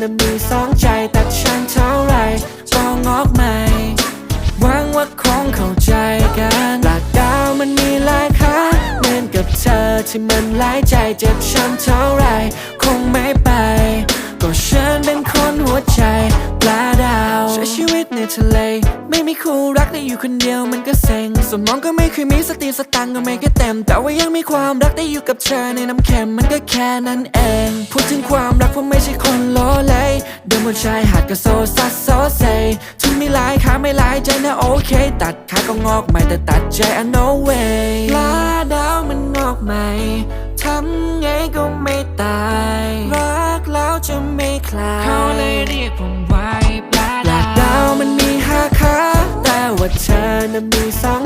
น่ะมีสองใจแต่ฉันเท่าไรก็งอกใหม่หวังว่าคงเข้าใจกันหลักดาวมันมีหลายค่าเหมือนกับเธอที่มันหลายใจเจ็บช้ำเท่าไรคงไม่ไป ก็ฉันเป็นคนหัวใจปลาดาวใช้ชีวิตในทะเล ไม่มีคู่รักได้อยู่คนเดียวมันก็เซ็งสมองก็ไม่เคยมีสติสตังค์ก็ไม่เคยเต็ม แต่ว่ายังมีความรักได้อยู่กับเธอในน้ำเค็มมันก็แค่นั้นเอง พูดถึงความรักผมไม่ใช่คนโลเลย เดินบนชายหาดก็โซซัสโซเซถึงไม่หลายขาไม่หลายใจนะโอเค ตัดขาก็งอกใหม่แต่ตัดใจอะ no way ลาดาวมันงอกใหม่ทำไงก็ไม่ตาย รักแล้วจะไม่คลาย ว่าเธอนั้นมีสอง